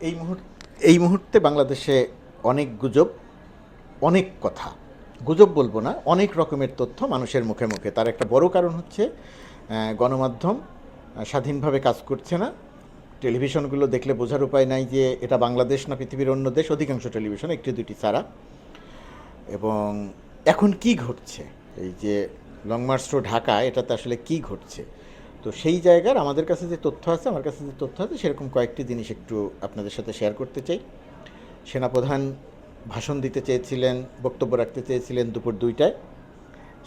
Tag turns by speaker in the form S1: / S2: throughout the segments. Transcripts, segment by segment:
S1: এই মুহূর্তে এই মুহূর্তে বাংলাদেশে অনেক গুজব, অনেক কথা। গুজব বলব না, অনেক রকমের তথ্য মানুষের মুখে মুখে। তার একটা বড় কারণ হচ্ছে গণমাধ্যম স্বাধীনভাবে কাজ করছে না। টেলিভিশনগুলো দেখলে বোঝার উপায় নাই যে এটা বাংলাদেশ না পৃথিবীর অন্য দেশ, অধিকাংশ টেলিভিশন একটি দুটি ছাড়া। এবং এখন কি ঘটছে? এই যে লং মার্চ টু ঢাকা, এটাতে আসলে কি ঘটছে? তো সেই জায়গার আমাদের কাছে যে তথ্য আছে, আমার কাছে যে তথ্য আছে, সেরকম কয়েকটি জিনিস একটু আপনাদের সাথে শেয়ার করতে চাই। সেনাপ্রধান ভাষণ দিতে চেয়েছিলেন, বক্তব্য রাখতে চেয়েছিলেন দুপুর দুইটায়।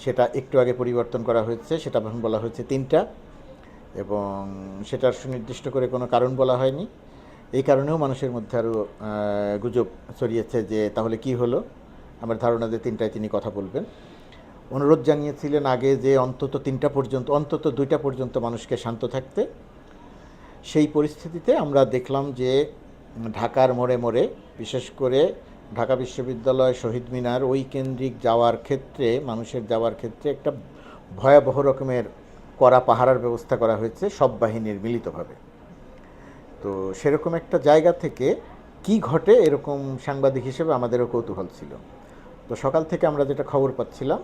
S1: সেটা একটু আগে পরিবর্তন করা হয়েছে, সেটা এখন বলা হয়েছে তিনটা। এবং সেটার সুনির্দিষ্ট করে কোনো কারণ বলা হয়নি। এই কারণেও মানুষের মধ্যে আরও গুজব ছড়িয়েছে যে তাহলে কি হলো? আমার ধারণা যে তিনটায় তিনি কথা বলবেন। অনুরোধ জানিয়েছিলেন আগে যে অন্তত তিনটা পর্যন্ত, অন্তত দুইটা পর্যন্ত মানুষকে শান্ত থাকতে। সেই পরিস্থিতিতে আমরা দেখলাম যে ঢাকার মোড়ে মোড়ে, বিশেষ করে ঢাকা বিশ্ববিদ্যালয় শহীদ মিনার, ওই কেন্দ্রিক যাওয়ার ক্ষেত্রে, মানুষের যাওয়ার ক্ষেত্রে একটা ভয়াবহ রকমের কড়া পাহারার ব্যবস্থা করা হয়েছে সব বাহিনীর মিলিতভাবে। তো সেরকম একটা জায়গা থেকে কি ঘটে এরকম সাংবাদিক হিসেবে আমাদেরও কৌতূহল ছিল। তো সকাল থেকে আমরা যেটা খবর পাচ্ছিলাম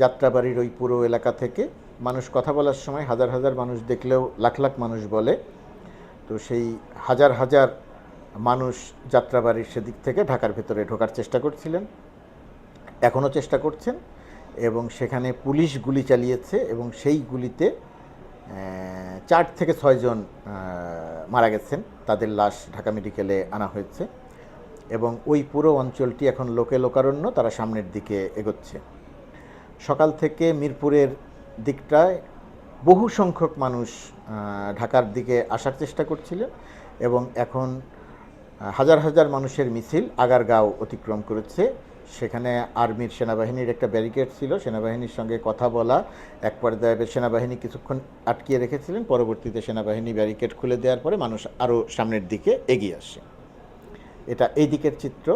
S1: যাত্রাবাড়ির ওই পুরো এলাকা থেকে মানুষ কথা বলার সময় হাজার হাজার মানুষ দেখলেও লাখ লাখ মানুষ বলে। তো সেই হাজার হাজার মানুষ যাত্রাবাড়ির সেদিক থেকে ঢাকার ভেতরে ঢোকার চেষ্টা করছিলেন, এখনও চেষ্টা করছেন এবং সেখানে পুলিশ গুলি চালিয়েছে এবং সেই গুলিতে চার থেকে ছয়জন মারা গেছেন। তাদের লাশ ঢাকা মেডিকেলে আনা হয়েছে এবং ওই পুরো অঞ্চলটি এখন লোকে লোকারণ্য, তারা সামনের দিকে এগোচ্ছে। সকাল থেকে মিরপুরের দিকটায় বহু সংখ্যক মানুষ ঢাকার দিকে আসার চেষ্টা করছিলেন এবং এখন হাজার হাজার মানুষের মিছিল আগারগাঁও অতিক্রম করেছে। সেখানে আর্মির সেনাবাহিনীর একটা ব্যারিকেড ছিল। সেনাবাহিনীর সঙ্গে কথা বলা, এক পর্যায়ে সেনাবাহিনী কিছুক্ষণ আটকিয়ে রেখেছিলেন। পরবর্তীতে সেনাবাহিনী ব্যারিকেড খুলে দেওয়ার পরে মানুষ আরও সামনের দিকে এগিয়ে আসে। এটা এই দিকের চিত্র।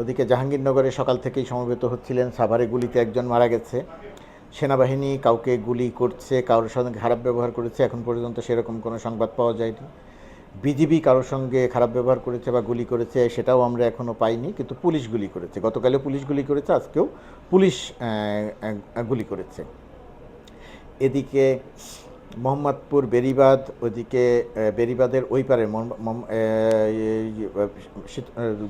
S1: ওদিকে জাহাঙ্গীরনগরে সকাল থেকেই সমবেত হচ্ছিলেন সাভারে গুলিতে একজন মারা গেছে। সেনাবাহিনী কাউকে গুলি করছে, কারোর সঙ্গে খারাপ ব্যবহার করেছে, এখন পর্যন্ত সেরকম কোনো সংবাদ পাওয়া যায়নি। বিজিবি কারোর সঙ্গে খারাপ ব্যবহার করেছে বা গুলি করেছে, সেটাও আমরা এখনও পাইনি, কিন্তু পুলিশ গুলি করেছে। গতকালেও পুলিশ গুলি করেছে, আজকেও পুলিশ গুলি করেছে। এদিকে মোহাম্মদপুর বেরিবাদ ওদিকে বেরিবাদের ওই পারে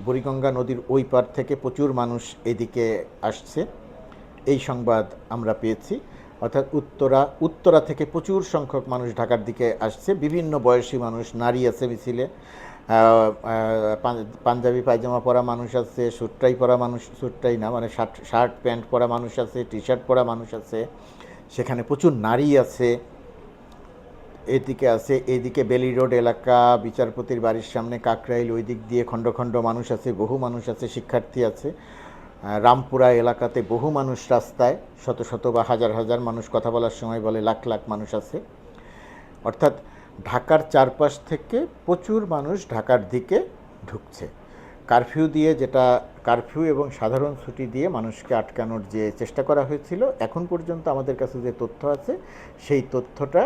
S1: বুড়িগঙ্গা নদীর ওই পার থেকে প্রচুর মানুষ এদিকে আসছে। এই সংবাদ আমরা পেয়েছি। অর্থাৎ উত্তরা উত্তরা থেকে প্রচুর সংখ্যক মানুষ ঢাকার দিকে আসছে। বিভিন্ন বয়সী মানুষ, নারী আছে মিছিলে। পাঞ্জাবি পায়জামা পরা মানুষ আছে, সুট্টাই পরা মানুষ, সুট্টাই না মানে শার্ট শার্ট, প্যান্ট পরা মানুষ আছে টি শার্ট পরা মানুষ আছে। সেখানে প্রচুর নারী আছে। এদিকে আছে, এদিকে বেলি রোড এলাকা, বিচারপতির বাড়ির সামনে কাকরাইল, ওই দিক দিয়ে খণ্ড খণ্ড মানুষ আছে, বহু মানুষ আছে, শিক্ষার্থী আছে। রামপুরা এলাকাতে বহু মানুষ রাস্তায়, শত শত বা হাজার হাজার মানুষ কথা বলার সময় বলে, লাখ লাখ মানুষ আছে। অর্থাৎ ঢাকার চারপাশ থেকে প্রচুর মানুষ ঢাকার দিকে ঢুকছে। কারফিউ দিয়ে যেটা, কারফিউ এবং সাধারণ ছুটি দিয়ে মানুষকে আটকানোর যে চেষ্টা করা হয়েছিল, এখন পর্যন্ত আমাদের কাছে যে তথ্য আছে, সেই তথ্যটা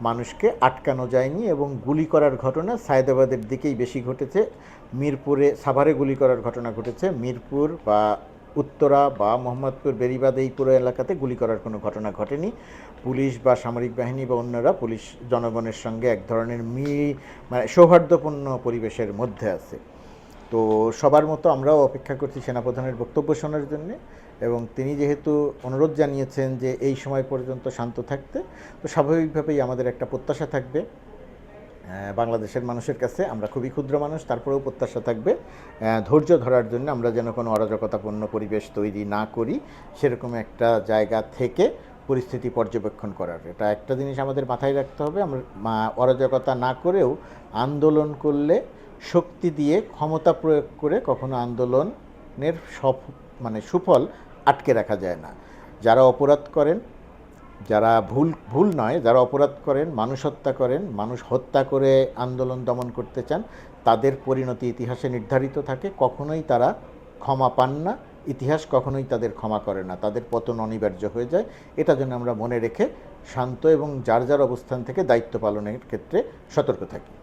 S1: মানুষকে আটকানো যায়নি এবং গুলি করার ঘটনা সায়দাবাদের দিকেই বেশি ঘটেছে। মিরপুরে সাভারে গুলি করার ঘটনা ঘটেছে। মিরপুর বা উত্তরা বা মোহাম্মদপুর বেরিবাদ এই পুরো এলাকাতে গুলি করার কোনো ঘটনা ঘটেনি। পুলিশ বা সামরিক বাহিনী বা অন্যরা পুলিশ জনগণের সঙ্গে এক ধরনের মি মানে সৌহার্দ্যপূর্ণ পরিবেশের মধ্যে আছে। তো সবার মতো আমরাও অপেক্ষা করছি সেনাপ্রধানের বক্তব্য শোনার জন্যে এবং তিনি যেহেতু অনুরোধ জানিয়েছেন যে এই সময় পর্যন্ত শান্ত থাকতে, তো স্বাভাবিকভাবেই আমাদের একটা প্রত্যাশা থাকবে। বাংলাদেশের মানুষের কাছে আমরা খুবই ক্ষুদ্র মানুষ, তারপরেও প্রত্যাশা থাকবে। ধৈর্য ধরার জন্য আমরা যেন কোনো অরাজকতাপূর্ণ পরিবেশ তৈরি না করি, সেরকম একটা জায়গা থেকে পরিস্থিতি পর্যবেক্ষণ করার। এটা একটা জিনিস আমাদের মাথায় রাখতে হবে। আমরা অরাজকতা না করেও আন্দোলন করলে শক্তি দিয়ে ক্ষমতা প্রয়োগ করে কখনো আন্দোলনের সফ মানে সুফল আটকে রাখা যায় না। যারা অপরাধ করেন, যারা ভুল ভুল নয়, যারা অপরাধ করেন, মানুষ হত্যা করেন, মানুষ হত্যা করে আন্দোলন দমন করতে চান, তাদের পরিণতি ইতিহাসে নির্ধারিত থাকে। কখনোই তারা ক্ষমা পান না। ইতিহাস কখনোই তাদের ক্ষমা করে না। তাদের পতন অনিবার্য হয়ে যায়। এটা যেন আমরা মনে রেখে শান্ত এবং যার যার অবস্থান থেকে দায়িত্ব পালনের ক্ষেত্রে সতর্ক থাকি।